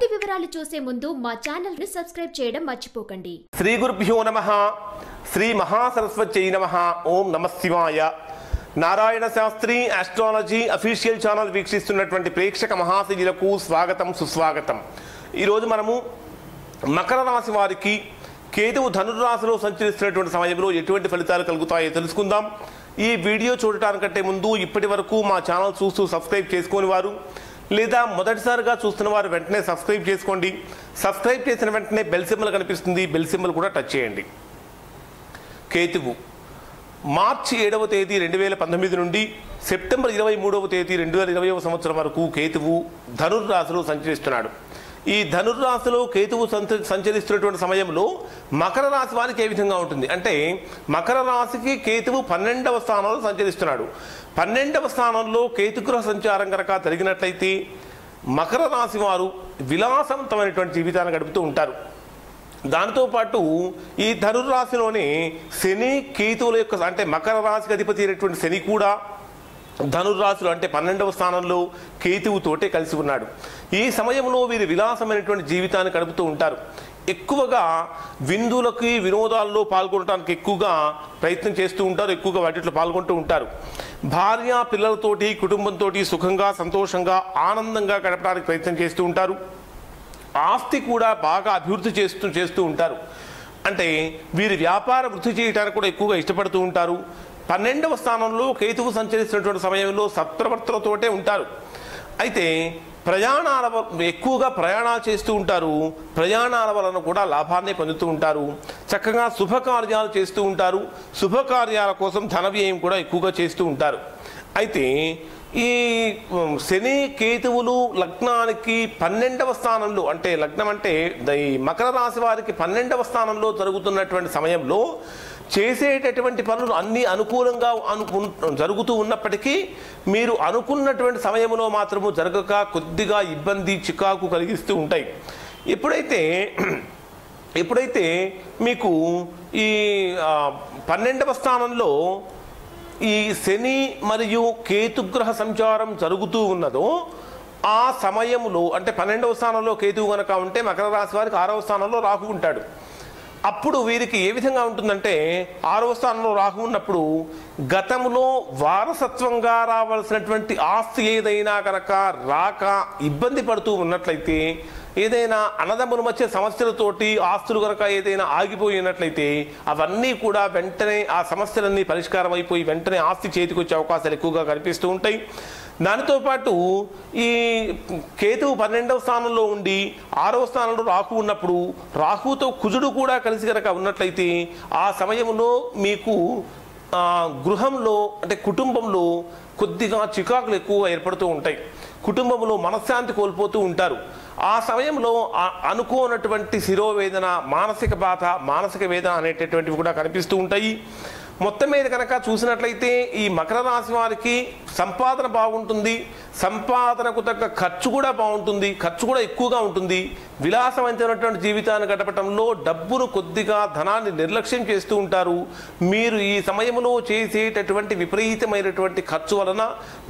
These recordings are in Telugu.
పూర్తి వివరాలు చూసే ముందు మా ఛానల్ని సబ్స్క్రైబ్ చేయడం మర్చిపోకండి. శ్రీ గురుభ్యో నమ. శ్రీ మహాసరస్వతి నమ. ఓం నమ శివాయ. Narayana Shastri astrology official channel వీక్షిస్తున్నటువంటి ప్రేక్షక మహాశైలకు స్వాగతం సుస్వాగతం. ఈరోజు మనము మకర రాశి వారికి కేతువు ధనుర్రాశిలో సంచరిస్తున్నటువంటి సమయంలో ఎటువంటి ఫలితాలు కలుగుతాయో తెలుసుకుందాం. ఈ వీడియో చూడటానికంటే ముందు ఇప్పటి వరకు మా ఛానల్ చూస్తూ సబ్స్క్రైబ్ చేసుకొని వారు లేదా మొదటిసారిగా చూస్తున్న వారు వెంటనే సబ్స్క్రైబ్ చేసుకోండి. సబ్స్క్రైబ్ చేసిన వెంటనే బెల్ సింబల్ కనిపిస్తుంది. బెల్ సింబల్ కూడా టచ్ చేయండి. కేతువు మార్చి ఏడవ తేదీ రెండు వేల పంతొమ్మిది నుండి సెప్టెంబర్ ఇరవై మూడవ తేదీ రెండు వేల ఇరవైవ సంవత్సరం వరకు కేతువు ధనుర్రాశిలో సంచరిస్తున్నాడు. ఈ ధనుర్రాశిలో కేతువు సంచ- సంచరిస్తున్నటువంటి సమయంలో మకర రాశి వారికి ఏ విధంగా ఉంటుంది? అంటే మకర రాశికి కేతువు పన్నెండవ స్థానంలో సంచరిస్తున్నాడు. పన్నెండవ స్థానంలో కేతుగ్రహ సంచారం కనుక జరిగినట్లయితే మకర రాశి వారు విలాసవంతమైనటువంటి జీవితాన్ని గడుపుతూ ఉంటారు. దాంతోపాటు ఈ ధనుర్రాశిలోనే శని కేతువుల యొక్క అంటే మకర రాశికి అధిపతి అయినటువంటి శని కూడా ధనుర్రాశిలో అంటే పన్నెండవ స్థానంలో కేతువుతోటే కలిసి ఉన్నాడు. ఈ సమయంలో వీరు విలాసమైనటువంటి జీవితాన్ని గడుపుతూ ఉంటారు. ఎక్కువగా విందులకి వినోదాల్లో పాల్గొనడానికి ఎక్కువగా ప్రయత్నం చేస్తూ ఉంటారు ఎక్కువగా వాటిలో పాల్గొంటూ ఉంటారు. భార్య పిల్లలతోటి కుటుంబంతో సుఖంగా సంతోషంగా ఆనందంగా గడపడానికి ప్రయత్నం చేస్తూ ఉంటారు. ఆస్తి కూడా బాగా అభివృద్ధి చేస్తూ చేస్తూ ఉంటారు. అంటే వీరి వ్యాపార వృద్ధి చేయడానికి కూడా ఎక్కువగా ఇష్టపడుతూ ఉంటారు. పన్నెండవ స్థానంలో కేతువు సంచరిస్తున్నటువంటి సమయంలో సత్ప్రవర్తనతోటే ఉంటారు. అయితే ప్రయాణాల వ- ఎక్కువగా ప్రయాణాలు చేస్తూ ఉంటారు. ప్రయాణాల వలన కూడా లాభాన్ని పొందుతూ ఉంటారు. చక్కగా శుభకార్యాలు చేస్తూ ఉంటారు. శుభకార్యాల కోసం ధన వ్యయం కూడా ఎక్కువగా చేస్తూ ఉంటారు. అయితే ఈ శని కేతువులు లగ్నానికి పన్నెండవ స్థానంలో అంటే లగ్నం అంటే ద- ఈ మకర రాశి వారికి పన్నెండవ స్థానంలో జరుగుతున్నటువంటి సమయంలో చేసేటటువంటి పనులు అన్నీ అనుకూలంగా అనుకు జరుగుతూ ఉన్నప్పటికీ మీరు అనుకున్నటువంటి సమయంలో మాత్రము జరగక కొద్దిగా ఇబ్బంది చికాకు కలిగిస్తూ ఉంటాయి. ఎప్పుడైతే ఎప్పుడైతే మీకు ఈ పన్నెండవ స్థానంలో ఈ శని మరియు కేతుగ్రహ సంచారం జరుగుతూ ఉన్నదో ఆ సమయంలో అంటే పన్నెండవ స్థానంలో కేతువు కనుక ఉంటే మకర రాశి వారికి ఆరవ స్థానంలో రాహు ఉంటాడు. అప్పుడు వీరికి ఏ విధంగా ఉంటుందంటే ఆరవ స్థానంలో రాహు ఉన్నప్పుడు గతంలో వారసత్వంగా రావాల్సినటువంటి ఆస్తి ఏదైనా కనుక రాక ఇబ్బంది పడుతూ ఉన్నట్లయితే ఏదైనా అన్నదమ్ముల వచ్చే సమస్యలతోటి ఆస్తులు కనుక ఏదైనా ఆగిపోయినట్లయితే అవన్నీ కూడా వెంటనే ఆ సమస్యలన్నీ పరిష్కారం అయిపోయి వెంటనే ఆస్తి చేతికి వచ్చే అవకాశాలు ఎక్కువగా కనిపిస్తూ ఉంటాయి. దానితో పాటు ఈ కేతువు పన్నెండవ స్థానంలో ఉండి ఆరవ స్థానంలో రాహు ఉన్నప్పుడు రాహుతో కుజుడు కూడా కలిసి కనుక ఉన్నట్లయితే ఆ సమయంలో మీకు గృహంలో అంటే కుటుంబంలో కొద్దిగా చికాకులు ఎక్కువ ఏర్పడుతూ ఉంటాయి. కుటుంబంలో మనశ్శాంతి కోల్పోతూ ఉంటారు. ఆ సమయంలో అనుకోనటువంటి శిరోవేదన మానసిక బాధ మానసిక వేదన అనేటటువంటివి కూడా కనిపిస్తూ ఉంటాయి. మొత్తం మీద కనుక చూసినట్లయితే ఈ మకర రాశి వారికి సంపాదన బాగుంటుంది. సంపాదనకు తగ్గ ఖర్చు కూడా బాగుంటుంది ఖర్చు కూడా ఎక్కువగా ఉంటుంది. విలాసవంతమైనటువంటి జీవితాన్ని గడపటంలో డబ్బును కొద్దిగా ధనాన్ని నిర్లక్ష్యం చేస్తూ ఉంటారు. మీరు ఈ సమయంలో చేసేటటువంటి విపరీతమైనటువంటి ఖర్చు వలన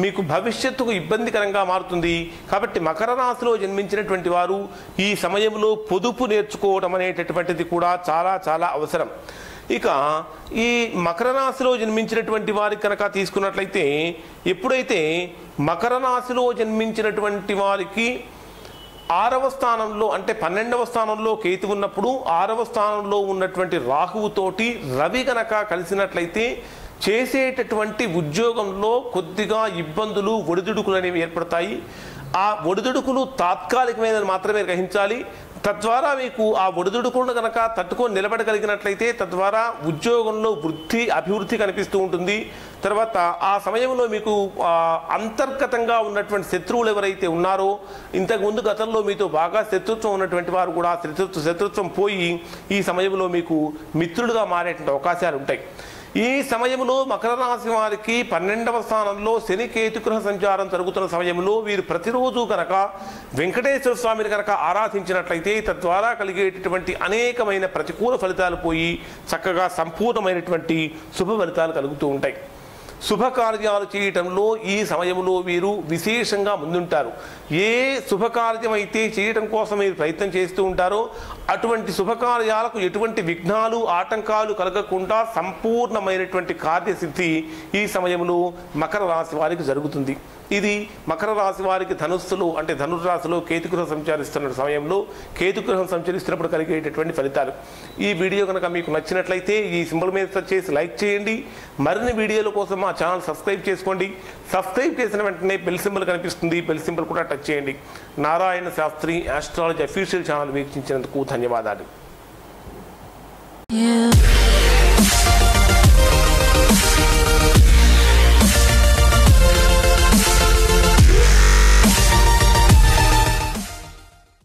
మీకు భవిష్యత్తుకు ఇబ్బందికరంగా మారుతుంది. కాబట్టి మకర రాశిలో జన్మించినటువంటి వారు ఈ సమయంలో పొదుపు నేర్చుకోవడం అనేటటువంటిది కూడా చాలా చాలా అవసరం. ఇక ఈ మకర రాశిలో జన్మించినటువంటి వారికి కనుక తీసుకున్నట్లయితే ఎప్పుడైతే మకర రాశిలో జన్మించినటువంటి వారికి ఆరవ స్థానంలో అంటే పన్నెండవ స్థానంలో కేతు ఉన్నప్పుడు ఆరవ స్థానంలో ఉన్నటువంటి రాహువుతోటి రవి గనక కలిసినట్లయితే చేసేటటువంటి ఉద్యోగంలో కొద్దిగా ఇబ్బందులు ఒడిదుడుకులు అనేవి ఏర్పడతాయి. ఆ ఒడిదుడుకులు తాత్కాలికమైనది మాత్రమే గ్రహించాలి. తద్వారా మీకు ఆ ఒడిదుడుకుండా కనుక తట్టుకొని నిలబడగలిగినట్లయితే తద్వారా ఉద్యోగంలో వృద్ధి అభివృద్ధి కనిపిస్తూ ఉంటుంది. తర్వాత ఆ సమయంలో మీకు అంతర్గతంగా ఉన్నటువంటి శత్రువులు ఎవరైతే ఉన్నారో ఇంతకుముందు గతంలో మీతో బాగా శత్రుత్వం ఉన్నటువంటి వారు కూడా శత్రుత్వం శత్రుత్వం పోయి ఈ సమయంలో మీకు మిత్రులుగా మారేటువంటి అవకాశాలు ఉంటాయి. ఈ సమయంలో మకర రాశి వారికి పన్నెండవ స్థానంలో శని కేతుగ్రహ సంచారం జరుగుతున్న సమయంలో వీరు ప్రతిరోజు కనుక వెంకటేశ్వర స్వామిని కనుక ఆరాధించినట్లయితే తద్వారా కలిగేటటువంటి అనేకమైన ప్రతికూల ఫలితాలు పోయి చక్కగా సంపూర్ణమైనటువంటి శుభ ఫలితాలు కలుగుతూ ఉంటాయి. శుభకార్యాలు చేయటంలో ఈ సమయంలో వీరు విశేషంగా ముందుంటారు. ఏ శుభకార్యం అయితే చేయటం కోసం మీరు ప్రయత్నం చేస్తూ ఉంటారో అటువంటి శుభకార్యాలకు ఎటువంటి విఘ్నాలు ఆటంకాలు కలగకుండా సంపూర్ణమైనటువంటి కార్యసిద్ధి ఈ సమయంలో మకర రాశి వారికి జరుగుతుంది. ఇది మకర రాశి వారికి ధనుస్సులో అంటే ధనుర్రాశిలో కేతుగ్రహం సంచరిస్తున్న సమయంలో కేతుగ్రహం సంచరిస్తున్నప్పుడు కలిగేటటువంటి ఫలితాలు. ఈ వీడియో కనుక మీకు నచ్చినట్లయితే ఈ సింబల్ మీద చేసి లైక్ చేయండి. మరిన్ని వీడియోల కోసం మా ఛానల్ సబ్స్క్రైబ్ చేసుకోండి. సబ్స్క్రైబ్ చేసిన వెంటనే బెల్ సింబల్ కనిపిస్తుంది. బెల్ సింబల్ కూడా టచ్ చేయండి. Narayana Shastri astrology official channel వీక్షించినందుకు ధన్యవాదాలు.